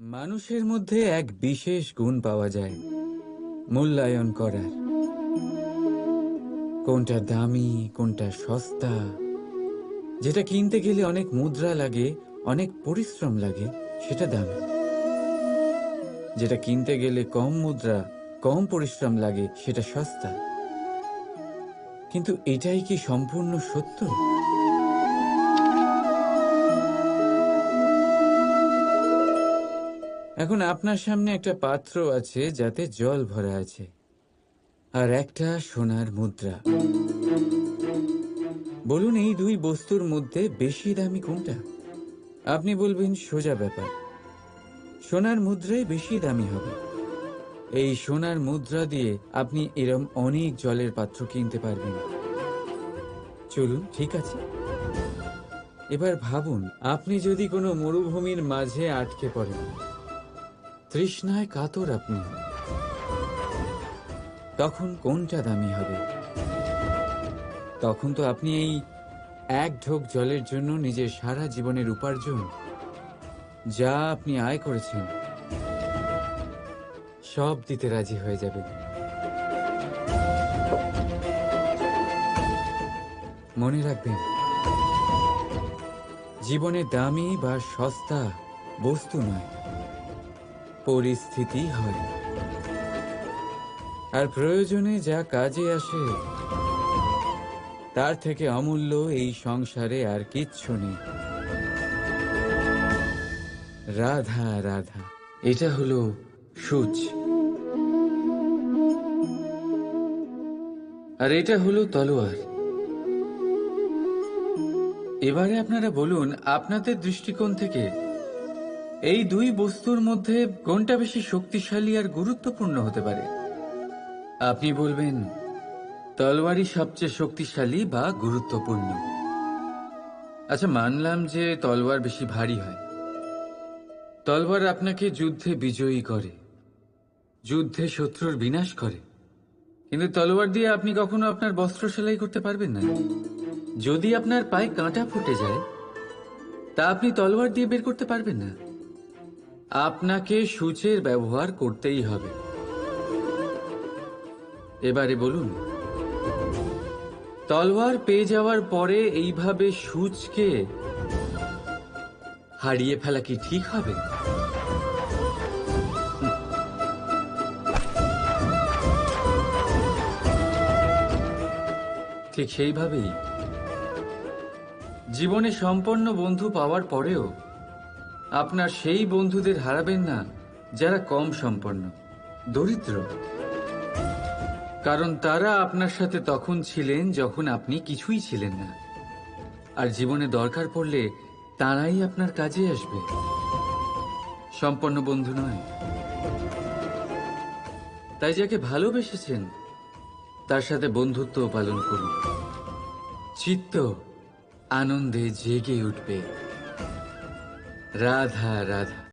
মানুষের মধ্যে এক বিশেষ গুণ পাওয়া যায়, মূল্যায়ন করার। কোনটা দামি, কোনটা সস্তা, যেটা কিনতে গেলে অনেক মুদ্রা লাগে, অনেক পরিশ্রম লাগে, সেটা দামি। যেটা কিনতে গেলে কম মুদ্রা, কম পরিশ্রম লাগে, সেটা সস্তা। কিন্তু এটাই কি সম্পূর্ণ সত্য? এখন আপনার সামনে একটা পাত্র আছে যাতে জল ভরা আছে, আর একটা সোনার মুদ্রা। বলুন, এই দুই বস্তুর মধ্যে বেশি দামি কোনটা? আপনি বলবেন, সোজা ব্যাপার। সোনার মুদ্রাই বেশি দামি হবে। এই সোনার মুদ্রা দিয়ে আপনি এরম অনেক জলের পাত্র কিনতে পারবেন। চলুন, ঠিক আছে। এবার ভাবুন, আপনি যদি কোনো মরুভূমির মাঝে আটকে পড়েন তৃষ্ণায় কাতর আপনি। তখন কোনটা দামি হবে? তখন তো আপনি এই এক ঢোক জলের জন্য নিজের সারা জীবনের উপার্জন, যা আপনি আয় করেছেন, সব দিতে রাজি হয়ে যাবে মনে রাখবেন, জীবনে দামি বা সস্তা বস্তু নয়। পরিস্থিতি হয়। আর প্রয়োজনে যা কাজে আসে, তার থেকে অমূল্য এই সংসারে আর কিচ্ছু নেই। রাধা রাধা, এটা হলো সূচ। আর এটা হলো তলোয়ার। এবারে আপনারা বলুন, আপনাদের দৃষ্টিকোণ থেকে এই দুই বস্তুর মধ্যে কোনটা বেশি শক্তিশালী আর গুরুত্বপূর্ণ হতে পারে? আপনি বলবেন, তলোয়ারই সবচেয়ে শক্তিশালী বা গুরুত্বপূর্ণ। আচ্ছা মানলাম যে তলোয়ার বেশি ভারী হয়। তলোয়ার আপনাকে যুদ্ধে বিজয়ী করে, যুদ্ধে শত্রুর বিনাশ করে। কিন্তু তলোয়ার দিয়ে আপনি কখনো আপনার বস্ত্র সেলাই করতে পারবেন না। যদি আপনার পায়ে কাঁটা ফুটে যায়, তা আপনি তলোয়ার দিয়ে বের করতে পারবেন না। আপনাকে সূচের ব্যবহার করতেই হবে। এবারে বলুন, তলোয়ার পেয়ে যাওয়ার পরে এইভাবে সূচকে হারিয়ে ফেলা কি ঠিক হবে? ঠিক সেইভাবেই। জীবনে সম্পন্ন বন্ধু পাওয়ার পরেও আপনার সেই বন্ধুদের হারাবেন না, যারা কম সম্পন্ন, দরিদ্র। কারণ তারা আপনার সাথে তখন ছিলেন যখন আপনি কিছুই ছিলেন না। আর জীবনে দরকার পড়লে তারাই আপনার কাজে আসবে। সম্পন্ন বন্ধু নয়। তাই যাকে ভালোবেসেছেন, তার সাথে বন্ধুত্ব পালন করুন। চিত্ত আনন্দে জেগে উঠবে। রাধা রাধা